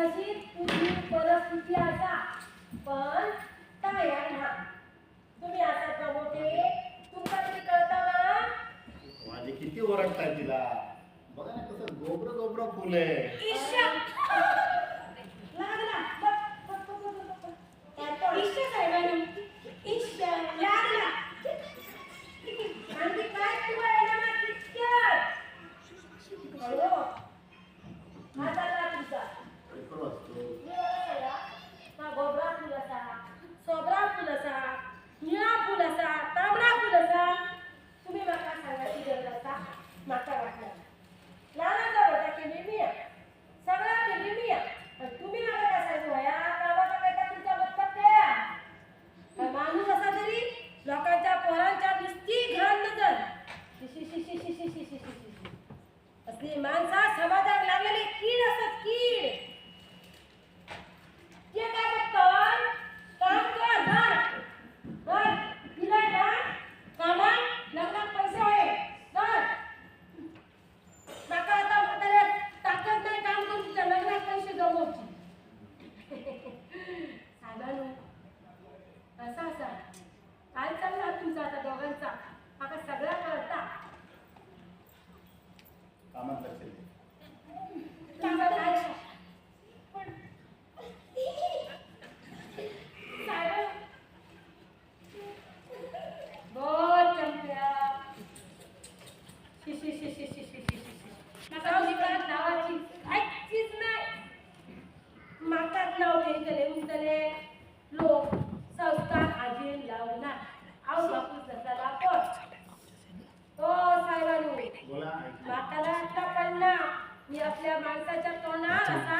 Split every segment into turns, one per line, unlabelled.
तशी तुझी परिस्थिती असा पण तयार ना. तुम्ही आता का मोठे तुमका तरी कळता ना
माझी किती ओरडताय तिला. बघा ना कसं गोबर गोबर फुल आहे.
असली माणसा समाजावर लागलेली कीड असत कीड. ते काय काम कर धर. धर. तिला ना कामा लग्नात पैसे आहे. धर. नका काम करून तुझ्या लग्नात पैसे जमवची. सांगा ना असा. काय चालला तुमचा आता दोघांचा? माणसाच्या तोंडावर असा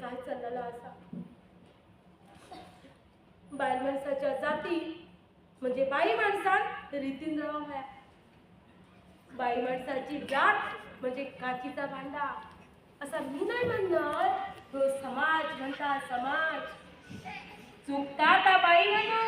काय
चाललेला असा? बाय माणसाच्या जाती म्हणजे बाई माणसात रीतीन व्हाया बाई माणसाची जात म्हणजे काचीचा भांडा. असा मी नाही म्हणणार. तो समाज म्हणता समाज. चुकता बाई म्हणा